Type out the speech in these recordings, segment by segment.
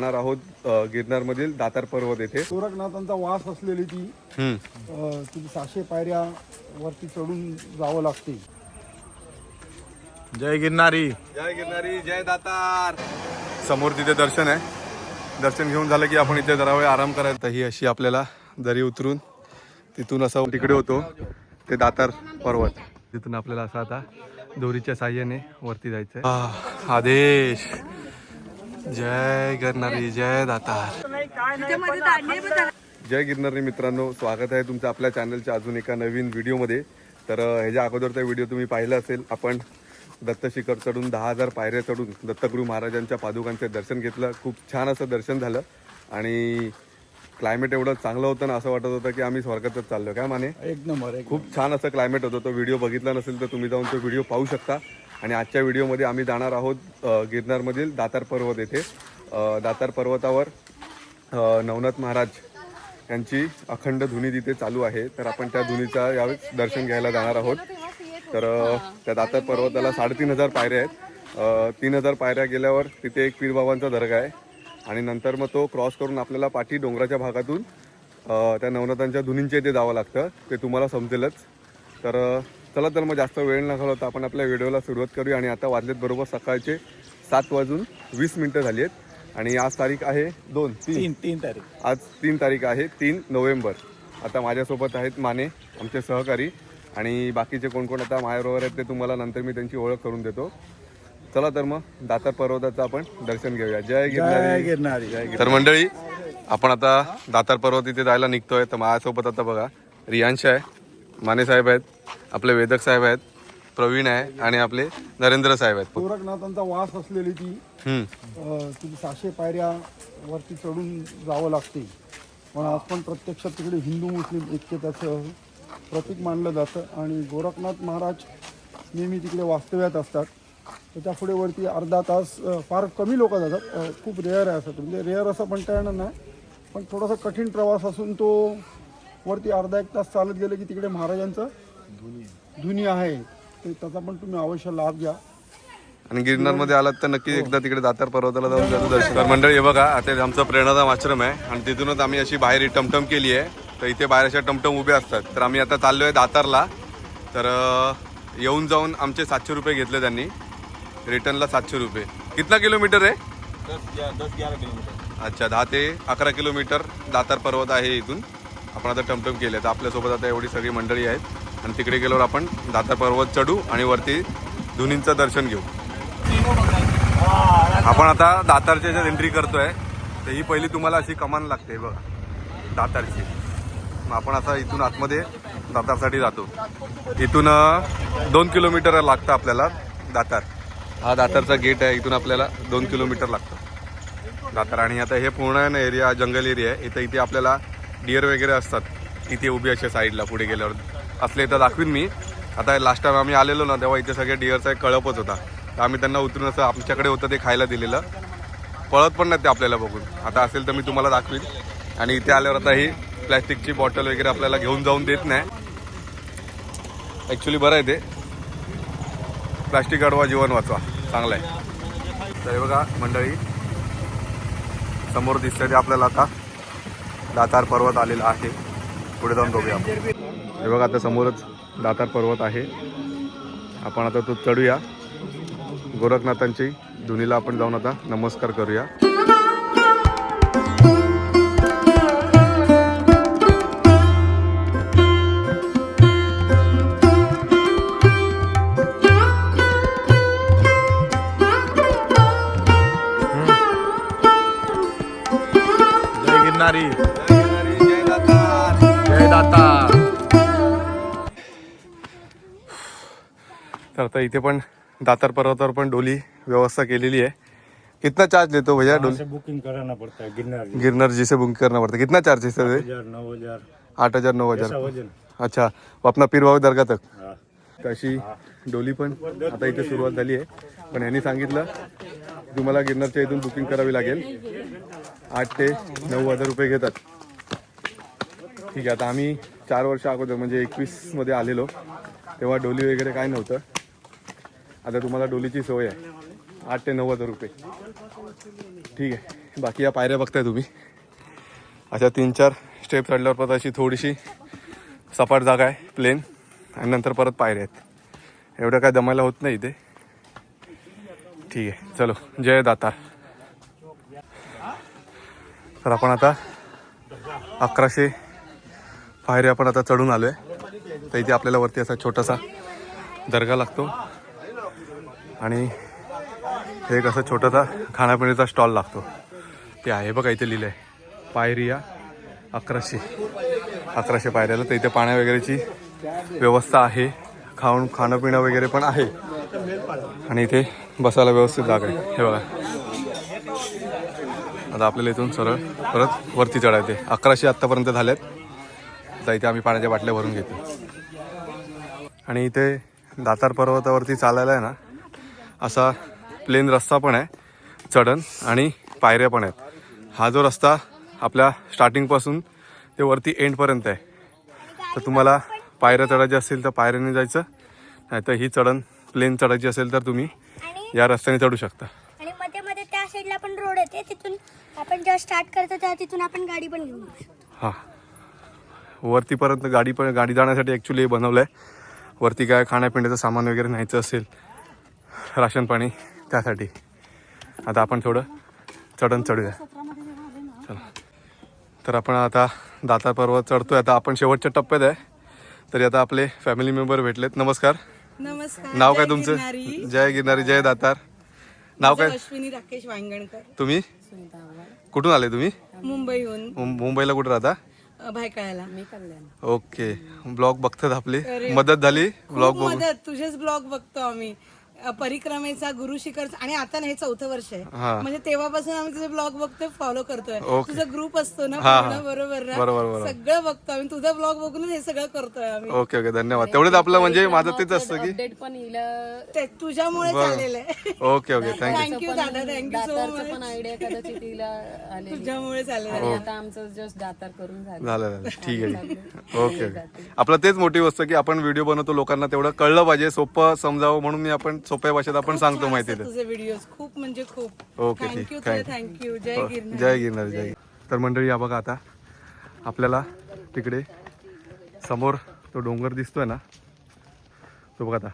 जाणार आहोत अ, गिरनारमधील दातार पर्वत येथे. गोरखनाथांचा वास असलेली ती. अ, ती सहाशे पायऱ्या वरती चढून जावं लागते. जय गिरनारी. जय गिरनारी जय दातार. समोर तिथे दर्शन आहे. दर्शन घेऊन झालं की आपण इथे जरा वेळ आराम करायचा ही अशी आपल्याला दरी उतरून तिथून असं तिकडे होतो ते दातार पर्वत. तिथून आपल्याला असं आता दोरीच्या साह्याने वरती जायचंय. आह, आदेश. जय गिरनारी जय दातार. जय गिरनारी मित्रांनो स्वागत आहे तुमचं आपल्या चॅनलच्या अजून एका नवीन व्हिडिओमध्ये. तर ह्याच्या अगोदरचा व्हिडिओ तुम्ही पाहिला असेल आपण दत्त शिखर चढून दहा हजार पायऱ्या चढून दत्तगुरू महाराजांच्या पादुकांचे दर्शन घेतलं. खूप छान असं दर्शन झालं. आणि क्लायमेट एवढं चांगलं होतं ना असं वाटत होतं की आम्ही स्वर्गातच चाललो काय माने? एक नंबर खूप छान असं क्लायमेट होतं. तो व्हिडिओ बघितला नसेल तर तुम्ही जाऊन तो व्हिडिओ पाहू शकता. आणि आजच्या व्हिडिओमध्ये आम्ही जाणार आहोत गिरनारमधील दातार पर्वत येथे. दातार पर्वतावर नवनाथ महाराज यांची अखंड धुनी तिथे चालू आहे. तर आपण त्या धुनीचा यावेळेस दर्शन घ्यायला जाणार आहोत. तर त्या दातार पर्वताला साडेतीन हजार पायऱ्या आहेत. तीन हजार पायऱ्या गेल्यावर तिथे एक पीरबाबांचा दर्गा आहे. आणि नंतर मग तो क्रॉस करून आपल्याला पाठी डोंगराच्या भागातून त्या नवनाथांच्या धुनींच्या इथे जावं लागतं. ते तुम्हाला समजेलच. तर चला तर मग जास्त वेळ न घालवता आपण आपल्या व्हिडिओला सुरुवात करूया आणि आता वाजलेत बरोबर सकाळचे सात वाजून वीस मिनटं झाली आहेत. आणि आज तारीख आहे दोन तीन. तीन तारीख. आज तीन तारीख आहे तीन नोव्हेंबर. आता माझ्यासोबत आहेत माने आमचे सहकारी. आणि बाकीचे कोण कोण आता माझ्याबरोबर आहेत ते तुम्हाला नंतर मी त्यांची ओळख करून देतो. चला तर मग दातार पर्वताचं आपण दर्शन घेऊया. जय जय गिरनारी. गिरनारी. तर मंडळी आपण आता दातार पर्वत इथे जायला निघतोय. तर माझ्यासोबत आता बघा रियांश आहे. माने साहेब आहेत. आपले वेदक साहेब आहेत प्रवीण आहे आणि आपले नरेंद्र साहेब आहेत. गोरखनाथांचा वास असलेली ती हम्म. अ, ती सहाशे पायऱ्या वरती चढून जावं लागते. पण आज पण प्रत्यक्षात तिकडे हिंदू मुस्लिम ऐक्यताचं प्रतीक मानलं जातं आणि गोरखनाथ महाराज नेहमी तिकडे वास्तव्यात असतात. त्याच्या पुढे वरती अर्धा तास अ, फार कमी लोक जातात. अ, खूप रेअर आहे असं. म्हणजे रेअर असं म्हणता येणार नाही. पण थोडासा कठीण प्रवास असून तो वरती अर्धा एक तास चालत गेले की तिकडे महाराजांचं धुनी आहे. ते त्याचा पण तुम्ही अवश्य लाभ घ्या. आणि गिरनारमध्ये आलात तर नक्की एकदा तिकडे दातार पर्वताला जाऊन त्याचं दर्शन. तर मंडळी हे बघा आता हे आमचं प्रेरणाधाम आश्रम आहे आणि तिथूनच आम्ही अशी बाहेर ही टमटम केली आहे. तर इथे बाहेर अशा टमटम उभे असतात. तर आम्ही आता चाललोय दातारला. तर येऊन जाऊन आमचे सातशे रुपये घेतले त्यांनी. रिटर्नला सातशे रुपये. कितना किलोमीटर आहे? दस ग्यारह किलोमीटर. अच्छा दहा ते अकरा किलोमीटर दातार पर्वत आहे इथून. आपण आता टमटम केले तर आपल्यासोबत आता एवढी सगळी मंडळी आहेत. आणि तिकडे गेल्यावर आपण दातार पर्वत चढू आणि वरती धुनींचं दर्शन घेऊ. आपण आता दातारच्या ज्यात एंट्री करतोय. तर ही पहिली तुम्हाला अशी कमान लागते बघा. दातारची. मग आपण आता इथून आतमध्ये दातारसाठी जातो. इथून दोन किलोमीटर लागतं आपल्याला दातार. हा दातारचा गेट आहे. इथून आपल्याला दोन किलोमीटर लागतं. दातार. आणि आता हे पूर्ण एरिया जंगल एरिया आहे. इथं इथे आपल्याला डिअर वगैरे असतात. इथे उभी अशा साईडला पुढे गेल्यावर असले इथं दाखवीन मी. आता लास्ट टाइम आम्ही आलेलो ना तेव्हा इथे सगळ्या डिअरचा एक कळपच होता. तर आम्ही त्यांना उतरून असं आमच्याकडे होतं ते खायला दिलेलं. पळत पण नाही ते आपल्याला बघून. आता असेल तर मी तुम्हाला दाखवीन. आणि इथे आल्यावर आता ही प्लॅस्टिकची बॉटल वगैरे आपल्याला घेऊन जाऊन देत नाही. ॲक्च्युली बरं आहे ते. प्लास्टिक अडवा जीवन वाचवा. चांगलं आहे. तर हे बघा मंडळी. समोर दिसतं ते आपल्याला आता. दातार पर्वत आलेला आहे. पुढे जाऊन बघूया आपण. हे बघा आता समोरच दातार पर्वत आहे. आपण आता तो चढूया. गोरखनाथांची धुनीला आपण जाऊन आता नमस्कार करूया. तर आता इथे पण दातार पर्वतावर पण डोली व्यवस्था केलेली आहे. कितना चार्ज लेतो भैया डोली? से बुकिंग कराना पड़ता है गिरनार जी गिरनर जी से बुक करना पड़ता. है कितना चार्ज है? सर हजार नौ हजार. आठ हजार नऊ हजार. अच्छा वो अपना पीरभाव दर्गा तक? तशी डोली पण आता इथे सुरुवात झाली आहे. पण यांनी सांगितलं तुम्हाला गिरनरच्या इथून बुकिंग करावी लागेल. आठ ते नऊ हजार रुपये घेतात. ठीक आहे आता आम्ही चार वर्ष अगोदर म्हणजे एकवीसमध्ये आलेलो. तेव्हा डोली वगैरे काय नव्हतं. आता तुम्हाला डोलीची सोय आहे. आठ ते नऊ हजार रुपये. ठीक आहे. बाकी या पायऱ्या बघताय तुम्ही. अशा तीन चार स्टेप चढल्यावर परत अशी थोडीशी सपाट जागा आहे प्लेन आणि नंतर परत पायऱ्या आहेत. एवढं काय दमायला होत नाही इथे. ठीक आहे. चलो. जय दातार. तर आपण आता अकराशे पायऱ्या आपण आता चढून आलो आहे तर इथे आपल्याला वरती असा छोटासा दर्गा लागतो. आणि एक असं छोटासा खाण्यापिण्याचा स्टॉल लागतो. ते आहे बघा इथे लिहिलं आहे पायरिया अकराशे. अकराशे पायऱ्याला. तर इथे पाण्या वगैरेची व्यवस्था आहे. खाऊन खाणं पिणं वगैरे पण आहे. आणि इथे बसायला व्यवस्थित जागा आहे. हे बघा. आता आपल्याला इथून सरळ परत वरती चढायचे अकराशे आत्तापर्यंत झाल्यात आता इथे आम्ही पाण्याच्या बाटल्या भरून घेतो. आणि इथे दातार पर्वतावरती चालायला आहे ना असा प्लेन रस्ता पण आहे चढण आणि पायऱ्या पण आहेत. हा जो रस्ता आपल्या स्टार्टिंगपासून ते वरती एंडपर्यंत आहे. तर तुम्हाला पायऱ्या चढायच्या असतील तर पायऱ्याने जायचं नाहीतर ही चढण प्लेन चढायची असेल तर तुम्ही या रस्त्याने चढू शकता. आणि मध्ये मध्ये त्या साईडला पण रोड येते तिथून आपण जेव्हा स्टार्ट करतो तेव्हा तिथून आपण गाडी पण घेऊन हां. वरतीपर्यंत गाडी पण गाडी जाण्यासाठी ॲक्च्युली हे बनवलं आहे वरती काय खाण्यापिण्याचं सामान वगैरे न्यायचं असेल राशन पाणी त्यासाठी. आता आपण थोडं चढण चढूया. चला. तर आपण आता दाता पर्वत चढतोय. आता आपण शेवटच्या टप्प्यात आहे. तरी आता आपले फॅमिली मेंबर भेटलेत. नमस्कार. नमस्कार. नाव काय तुमचं. जय गिरणारी जय दातार. नाव काय? अश्विनी राकेश वांगणकर. तुम्ही? कुठून आले तुम्ही? मुंबईहून. मुंबईला कुठं राहता? ओके. ब्लॉग बघतात आपली. मदत झाली? ब्लॉग बघून. मदत. तुझेच ब्लॉग बघतो आम्ही. परिक्रमेचा गुरु शिखर आणि आता ना हे चौथं वर्ष आहे. हा. म्हणजे तेव्हापासून आम्ही तुझे ब्लॉग बघतोय फॉलो करतोय. ओके. तुझा ग्रुप असतो ना हा, पूर्ण. बरोबर ना? बरोबर, बरोबर. सगळं बघतो आम्ही. तुझा ब्लॉग बघूनच हे सगळं करतोय आम्ही. ओके ओके धन्यवाद. तेवढंच आपलं म्हणजे माझं तेच असतं की अपडेट पण ते तुझ्यामुळे झालेलं आहे. Okay okay thank you thank you दादा. थँक्यू सो दातारचं पण मच आयडिया कदाचित आलेली. तुझ्यामुळे झालेलं आहे. आणि आता आमचं जस्ट दातार करून झालं. झालं झालं. ठीक आहे. ठीक आहे. ओके ओके आपलं तेच मोटिव्ह असतं की आपण व्हिडिओ बनवतो लोकांना तेवढं कळलं पाहिजे सोपं समजावं म्हणून मी आपण सोप्या भाषेत आपण सांगतो माहिती असतात तुझे व्हिडिओ खूप म्हणजे खूप. ओके ठीक thank you thank you thank you जय जय गिरनार जय. तर मंडळी या बघा आता. आपल्याला तिकडे समोर तो डोंगर दिसतोय ना. तो बघा आता.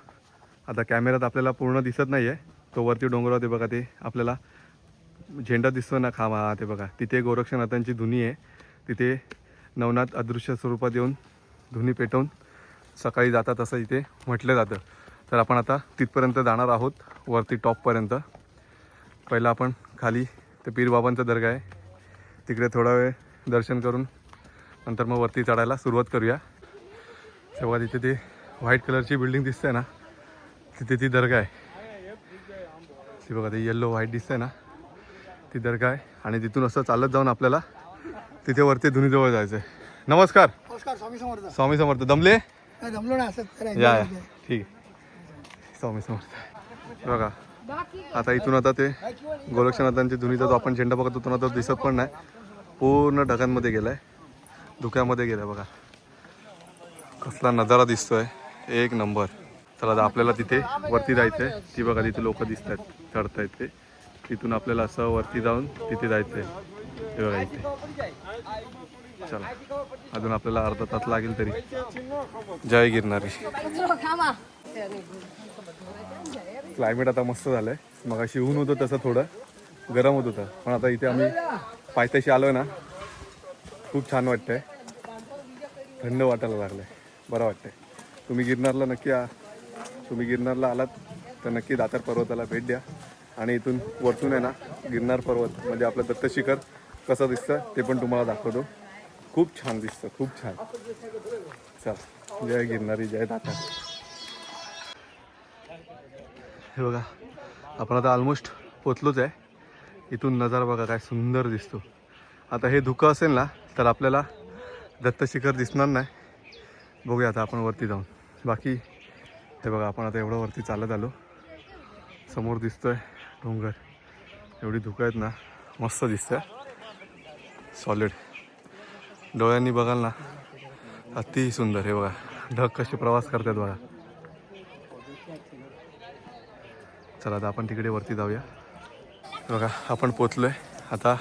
आता कॅमेऱ्यात आपल्याला पूर्ण दिसत नाही आहे तो वरती डोंगरावर बघा ते. आपल्याला झेंडा दिसतोय ना खांब. हा ते बघा. तिथे गोरक्षनाथांची धुनी आहे. तिथे नवनाथ अदृश्य स्वरूपात येऊन धुनी पेटवून सकाळी जातात असं इथे म्हटलं जातं. तर आपण आता तिथपर्यंत जाणार आहोत वरती टॉपपर्यंत पहिला आपण खाली ते पीरबाबांचं दर्गा आहे. तिकडे थोडा वेळ दर्शन करून नंतर मग वरती चढायला सुरुवात करूया. तेव्हा तिथे ते व्हाईट कलरची बिल्डिंग दिसते ना तिथे ती दर्गा आहे. ती बघा ते येल्लो व्हाईट दिसते ना ती दर्गा आहे. आणि तिथून असं चालत जाऊन आपल्याला तिथे वरती धुनीजवळ जायचं आहे नमस्कार. नमस्कार स्वामी समर्थ. स्वामी समर्थ. दमले? जमलो ना असं ठीक आहे. स्वामी समर्थ बघा आता इथून आता ते गोरक्षनाथांची धुनीचा जो आपण झेंडा बघत होतो ना तो दिसत पण नाही. पूर्ण ढगांमध्ये गेलाय. धुक्यामध्ये गेलाय बघा. कसला नजारा दिसतोय. एक नंबर. तर आता आपल्याला तिथे वरती जायचंय. ती बघा तिथे लोक दिसत आहेत चढतायत ते. तिथून आपल्याला असं वरती जाऊन तिथे जायचंय. हे बघा इथे. चला. अजून आपल्याला अर्धा तास लागेल तरी. जय गिरणारी क्लायमेट आता मस्त झालंय. मग अशी ऊन होतं तसं थोडं. गरम होत होतं. पण आता इथे आम्ही पायथ्याशी आलो ना. खूप छान वाटतंय. थंड वाटायला लागलंय. बरं वाटतंय. तुम्ही गिरनारला नक्की या. तुम्ही गिरनारला आलात तर नक्की दातार पर्वताला भेट द्या. आणि इथून वरतून आहे ना गिरनार पर्वत म्हणजे आपलं दत्तशिखर कसं दिसतं ते पण तुम्हाला दाखवतो. खूप छान दिसतं. खूप छान. चल. जय गिरनारी जय दातार. हे बघा आपण आता ऑलमोस्ट पोचलोच आहे. इथून नजारा बघा काय सुंदर दिसतो. आता हे धुकं असेल ना तर आपल्याला दत्त शिखर दिसणार नाही. बघूया आता आपण वरती जाऊन. बाकी हे बघा आपण आता एवढं वरती चालत आलो. समोर दिसतोय डोंगर. एवढी धुकं आहेत ना मस्त दिसतं सॉलिड डोळ्यांनी बघाल ना अति सुंदर. हे बघा ढग कसे प्रवास करतात बघा. चला आता आपण तिकडे वरती जाऊया. बघा आपण पोचलोय. आता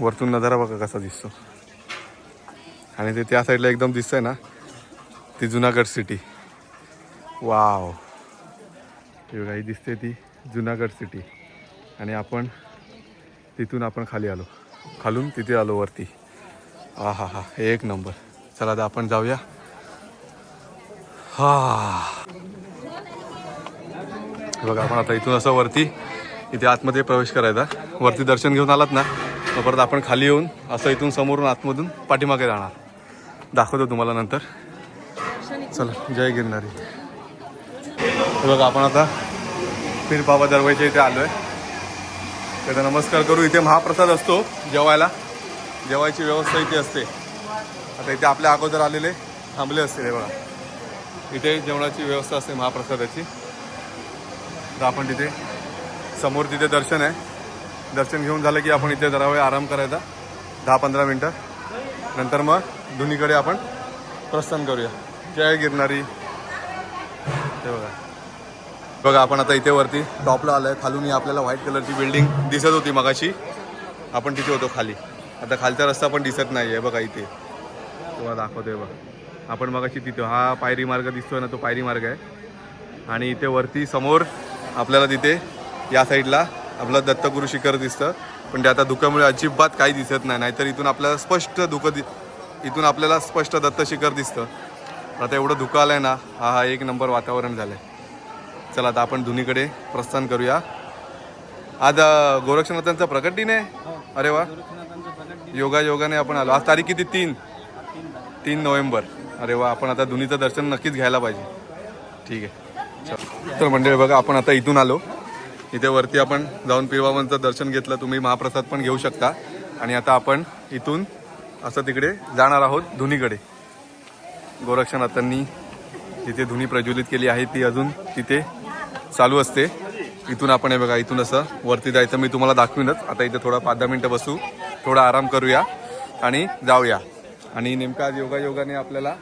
वरतून नजारा बघा कसा दिसतो. आणि ते त्या साईडला एकदम दिसतंय ना ती जुनागड सिटी वाव ही बघा ही दिसते ती जुनागड सिटी आणि आपण तिथून आपण खाली आलो. खालून तिथे आलो वरती. हा हा हा एक नंबर चला आता आपण जाऊया. हा. बघा आपण आता इथून असं वरती इथे आतमध्ये प्रवेश करायचा. वरती दर्शन घेऊन आलात ना मग परत आपण खाली येऊन असं इथून समोरून आतमधून पाठीमागे राहणार. दाखवतो तुम्हाला नंतर. चला जय गिरणारी हे बघा आपण आता पीर बाबा दरवाजा इथे आलो आहे त्याचा नमस्कार करू. इथे महाप्रसाद असतो जेवायला. जेवायची व्यवस्था इथे असते. आता इथे आपल्या अगोदर आलेले थांबले असते हे बघा. इथे जेवणाची व्यवस्था असते महाप्रसादाची. तर आपण तिथे समोर तिथे दर्शन आहे. दर्शन घेऊन झालं की आपण इथे जरा वेळ आराम करायचा. दहा पंधरा मिनटं. नंतर मग दोन्हीकडे आपण प्रस्थान करूया. जय गिरणारी ते बघा. बघा आपण आता इथे वरती टॉपला आलं आहे खालून ही आपल्याला व्हाईट कलरची बिल्डिंग दिसत होती मगाशी. आपण तिथे होतो खाली. आता खालचा रस्ता पण दिसत नाही आहे बघा इथे. तुम्हाला दाखवतोय बघा. आपण मगाशी तिथे हा पायरी मार्ग दिसतोय ना तो पायरी मार्ग आहे. आणि इथे वरती समोर आपल्याला तिथे या साईडला आपलं दत्तगुरु शिखर दिसतं. पण ते आता धुक्यामुळे अजिबात काही दिसत नाही. नाहीतर इथून आपल्याला स्पष्ट धुकं दि इथून आपल्याला स्पष्ट दत्त शिखर दिसतं. आता एवढं धुकं आलं आहे ना हा हा एक नंबर वातावरण झालं आहे चला आता आपण दोन्हीकडे प्रस्थान करूया. आज गोरक्षनाथांचा प्रकट दिन आहे? अरे वा. योगा योगाने आपण आलो. आज तारीख किती? तीन. तीन नोव्हेंबर. अरे वा. आपण आता दोन्हीचं दर्शन नक्कीच घ्यायला पाहिजे. ठीक आहे. तर मंडळी बघा आपण आता इथून आलो. इथे वरती आपण जाऊन पिरबाबांचं दर्शन घेतलं. तुम्ही महाप्रसाद पण घेऊ शकता. आणि आता आपण इथून असं तिकडे जाणार आहोत धुनीकडे. गोरक्षनाथांनी जिथे धुनी प्रज्वलित केली आहे ती अजून तिथे चालू असते. इथून आपण हे बघा इथून असं वरती जायचं. मी तुम्हाला दाखवीनच. आता इथे थोडा पाच दहा मिनटं बसू. थोडा आराम करूया आणि जाऊया. आणि नेमका आज योगायोगाने आपल्याला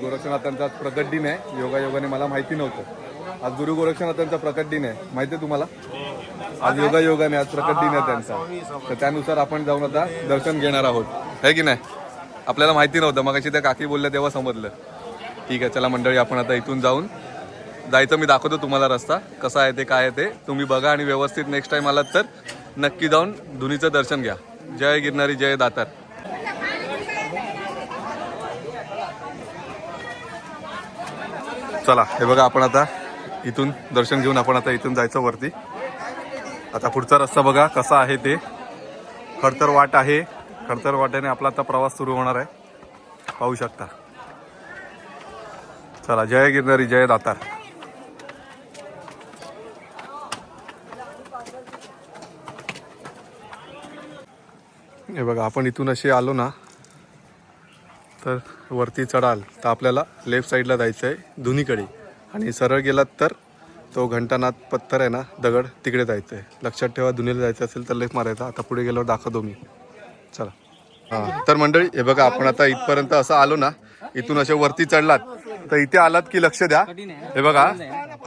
गोरक्षनाथांचा प्रगट दिन आहे. योगायोगाने मला माहिती नव्हतं. आज गुरु गोरक्षनाथांचा प्रकट दिन आहे. माहिती आहे तुम्हाला? आज योगायोगाने आज प्रकट दिन आहे त्यांचा. तर त्यानुसार आपण जाऊन आता दर्शन घेणार आहोत. आहे की नाही? आपल्याला माहिती नव्हतं. मग त्या काकी बोलल्या तेव्हा समजलं. ठीक आहे चला मंडळी आपण आता इथून जाऊन जायचं. मी दाखवतो तुम्हाला रस्ता. कसा आहे ते काय आहे ते. तुम्ही बघा आणि व्यवस्थित नेक्स्ट टाइम आलात तर नक्की जाऊन धुनीचं दर्शन घ्या. जय गिरणारी जय दातार. चला हे बघा आपण आता इथून दर्शन घेऊन आपण आता इथून जायचं वरती. आता पुढचा रस्ता बघा कसा आहे ते. खडतर वाट आहे. खडतर वाटेने आपला आता प्रवास सुरू होणार आहे. पाहू शकता. चला जय गिरणारी जय दातार. हे बघा आपण इथून असे आलो ना तर वरती चढाल. तर आपल्याला लेफ्ट साईडला जायचं आहे धुनीकडे. आणि सरळ गेलात तर तो घंटानाथ पत्थर आहे ना दगड तिकडे जायचं आहे लक्षात ठेवा दुनियेला जायचं असेल तर लेफ्ट मारायचा. आता पुढे गेल्यावर दाखवतो मी. चला. हां. तर मंडळी हे बघा आपण आता इथपर्यंत असं आलो ना इथून असे वरती चढलात. तर इथे आलात की लक्ष द्या. हे बघा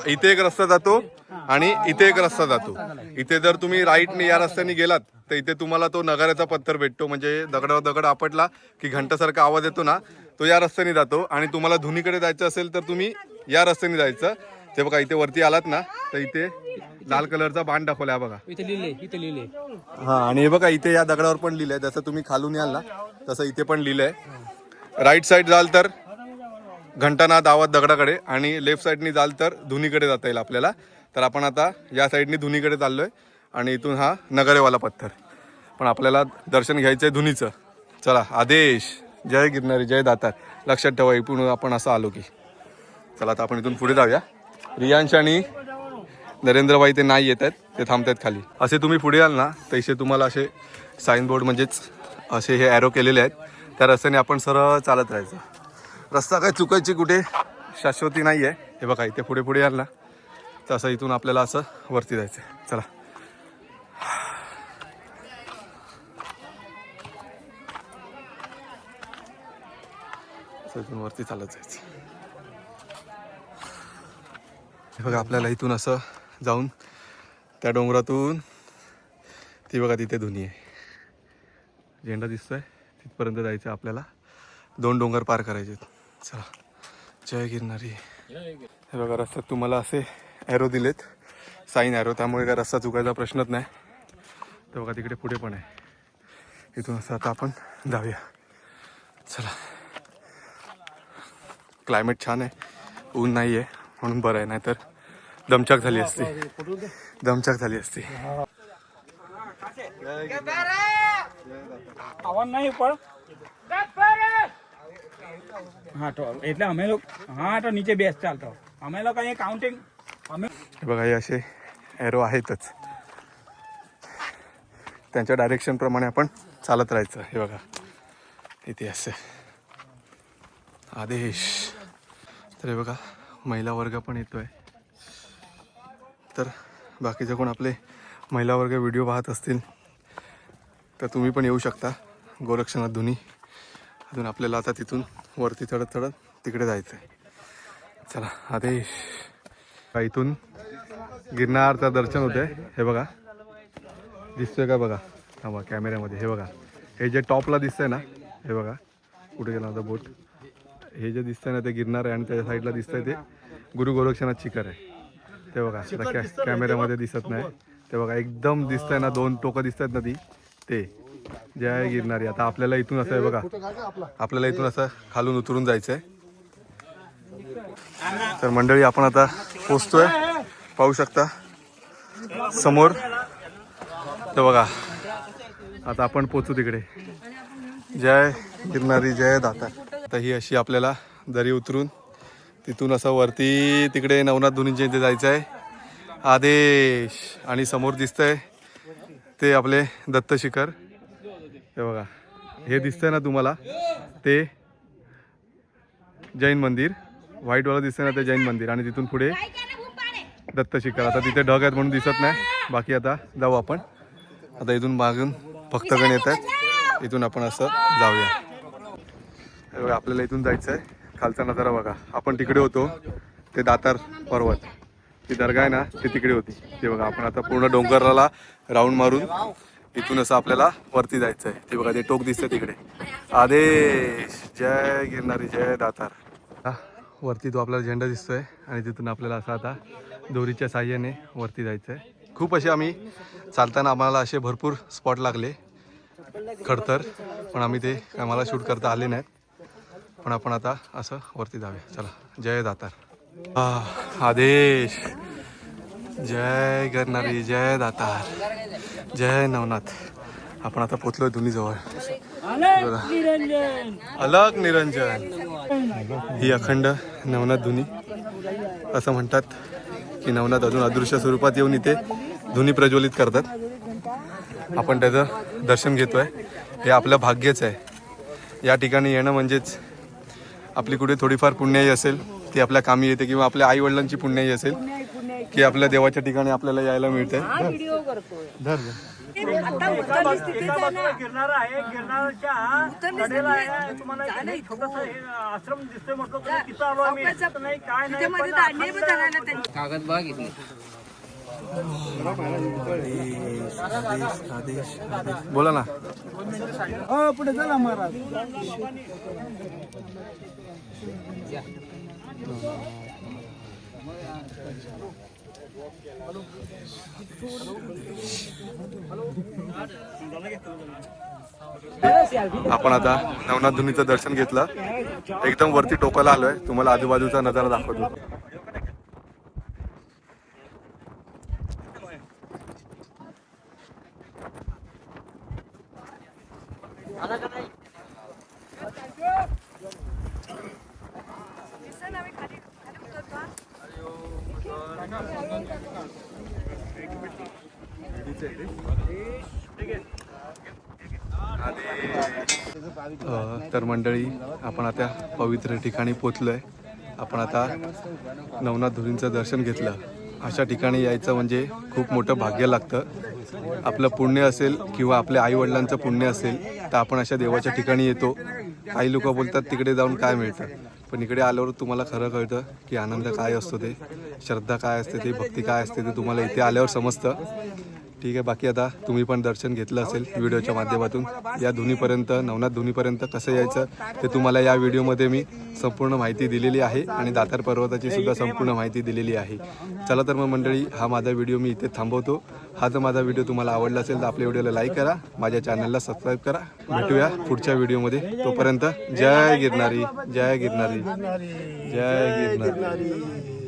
इथे एक रस्ता जातो आणि इथे एक रस्ता जातो. इथे जर तुम्ही राईटने या रस्त्याने गेलात तर इथे तुम्हाला तो नगाऱ्याचा पत्थर भेटतो. म्हणजे दगडावर दगड आपटला की घंटासारखा आवाज येतो ना तो या रस्त्याने जातो. आणि तुम्हाला धुनीकडे जायचं असेल तर तुम्ही या रस्त्याने जायचं. ते बघा इथे वरती आलात ना तर इथे लाल कलरचा बाण दाखवला बघा. इथे लिहिले इथे लिहिले हा आणि हे बघा इथे या दगडावर पण लिहिलंय. जसं तुम्ही खालून याल ना तसं इथे पण लिहिलंय. राईट साईड जाल तर घंटाना आवाज दगडाकडे आणि लेफ्ट साईडनी जाल तर धुनीकडे जाता येईल आपल्याला. तर आपण आता या साईडनी धुनीकडे चाललोय आणि इथून हा नगरेवाला पत्थर. पण आपल्याला दर्शन घ्यायचंय धुनीचं. चला आदेश. जय गिरणारी जय दातार. लक्षात ठेवा इथून आपण असं आलो की. चला आता आपण इथून पुढे जाऊया. रियांश आणि नरेंद्रबाई ते नाही येत आहेत ते थांबतात खाली. असे तुम्ही पुढे याल ना तसे तुम्हाला असे साईन बोर्ड म्हणजेच असे हे ॲरो केलेले आहेत. त्या रस्त्याने आपण सरळ चालत राहायचं. रस्ता काय चुकायची कुठे? शाश्वती नाही आहे हे बघा इथे पुढे पुढे आणला तसं तर असं इथून आपल्याला असं वरती जायचं आहे चला इथून वरती चालत जायचं. हे बघा आपल्याला इथून असं जाऊन त्या डोंगरातून ती बघा तिथे धुनी आहे. झेंडा दिसतोय. तिथपर्यंत जायचं आहे आपल्याला. दोन डोंगर पार करायचे आहेत. चला जय गिरणारी हे बघा रस्त्यात तुम्हाला असे ॲरो दिलेत. साईन ॲरो त्यामुळे काय रस्ता चुकायचा प्रश्नच नाही. तर बघा तिकडे पुढे पण आहे. इथून असं आता आपण जाऊया. चला. क्लायमेट छान आहे. ऊन नाही आहे म्हणून बरं आहे नाहीतर दमचाक झाली असती. दमचाक झाली असती. आव्हान नाही पण. હા તો એટલે અમે લોકો હા તો નીચે બેસ ચાલતો અમે લોકો અહીંયા કાઉન્ટિંગ અમે हे बघा हे असे ॲरो आहेतच त्यांच्या डायरेक्शनप्रमाणे आपण चालत राहायचं हे बघा इथे असं आदेश तर हे बघा महिला वर्ग पण येतोय तर बाकीचे कोण आपले महिला वर्ग व्हिडिओ पाहत असतील तर तुम्ही पण येऊ शकता गोरक्षनाथ धुनी अजून आपल्याला आता तिथून वरती चढत चढत तिकडे जायचं आहे चला आदेश. का इथून गिरनारचं दर्शन होतंय. हे बघा. दिसतोय का बघा? थांबा कॅमेऱ्यामध्ये. हे बघा. हे जे टॉपला दिसतंय ना हे बघा. कुठे गेला होता बोट? हे जे दिसतंय ना ते गिरनार आहे आणि त्याच्या साईडला दिसतंय ते गुरु गोरक्षनाथ शिखर आहे. ते बघा कॅ कॅमेऱ्यामध्ये दिसत नाही. ते बघा एकदम दिसतंय ना दोन टोकं दिसत आहेत ना ती. ते. जय गिरणारी आता आपल्याला इथून असं आहे बघा. आपल्याला इथून असं खालून उतरून जायचं आहे तर मंडळी आपण आता पोचतोय. पाहू शकता. समोर. तर बघा. आता आपण पोचू तिकडे. जय गिरणारी जय दाता. तर ही अशी आपल्याला दरी उतरून तिथून असं वरती तिकडे नवनाथ धुनींच्या इथे जायचं आहे आदेश. आणि समोर दिसतंय ते आपले दत्त शिखर. हे बघा हे दिसतंय ना तुम्हाला? ते जैन मंदिर. व्हाईटवाला दिसतंय ना ते जैन मंदिर. आणि तिथून पुढे दत्त शिखर. आता तिथे ढग आहेत म्हणून दिसत नाही. बाकी आता जाऊ आपण. आता इथून मागून भक्तगण येत आहेत. इथून आपण असं जाऊया. हे बघा आपल्याला इथून जायचं आहे. खालचा नजारा बघा. आपण तिकडे होतो. ते दातार पर्वत. ती दर्गा आहे ना ती तिकडे होती. ते बघा आपण आता पूर्ण डोंगराला राऊंड मारून इथून असं आपल्याला वरती जायचं आहे ते बघा ते टोक दिसतंय तिकडे. आदेश. जय गिरणारी जय दातार. वरती तो आपल्याला झेंडा दिसतोय आणि तिथून आपल्याला असं आता दोरीच्या साह्याने वरती जायचं आहे खूप असे आम्ही चालताना आम्हाला असे भरपूर स्पॉट लागले खडतर पण आम्ही ते आम्हाला शूट करता आले नाहीत. पण आपण आता असं वरती जावे चला जय दातार. हा, आदेश. जय गरणारी जय दातार. जय नवनाथ. आपण आता पोचलोय धुनीजवळ. अलग निरंजन. ही अखंड नवनाथ धुनी. असं म्हणतात की नवनाथ अजून अदृश्य स्वरूपात येऊन इथे धुनी प्रज्वलित करतात. आपण त्याचं दर्शन घेतोय. हे आपलं भाग्यच आहे. या ठिकाणी येणं म्हणजेच आपली कुठे थोडीफार पुण्याई असेल ती आपल्या कामी येते किंवा आपल्या आई वडिलांची पुण्याई असेल की आपल्या देवाच्या ठिकाणी आपल्याला यायला मिळते धर धर. गिरणार आहे गिरणारच्या कडेला आहे. तुम्हाला एक छोटासा हे आश्रम दिसतोय म्हटलं तुम्ही तिथं आलो आम्ही. नाही काय नाही पण बोला ना. हो पुढे चला महाराज. आपण आता नवनाथ धुनीचं दर्शन घेतलं. एकदम वरती टोकाला आलोय. तुम्हाला आजूबाजूचा नजारा दाखवतो. अ, तर मंडळी आपण आता पवित्र ठिकाणी पोचलोय. आपण आता नवनाथ धुरींचं दर्शन घेतलं. अशा ठिकाणी यायचं म्हणजे खूप मोठं भाग्य लागतं. आपलं पुण्य असेल किंवा आपल्या आईवडिलांचं पुण्य असेल तर आपण अशा देवाच्या ठिकाणी येतो. काही लोक बोलतात तिकडे जाऊन काय मिळतं? पण इकडे आल्यावर तुम्हाला खरं कळतं की आनंद काय असतो ते श्रद्धा काय असते ते भक्ती काय असते ते तुम्हाला इथे आल्यावर समजतं. ठीक आहे बाकी आता तुम्ही पण दर्शन घेतलं असेल व्हिडिओच्या माध्यमातून. या धुनीपर्यंत नवनाथ धुनीपर्यंत कसं यायचं ते तुम्हाला या व्हिडिओमध्ये मी संपूर्ण माहिती दिलेली आहे आणि दातार पर्वताची सुद्धा संपूर्ण माहिती दिलेली आहे. चला तर मग मंडळी हा माझा व्हिडिओ मी इथे थांबवतो. हा जर माझा व्हिडिओ तुम्हाला आवडला असेल तर आपल्या व्हिडिओला लाईक करा माझ्या चॅनलला सबस्क्राईब करा. भेटूया पुढच्या व्हिडिओमध्ये. तोपर्यंत जय गिरनारी जय गिरनारी जय गिरणारी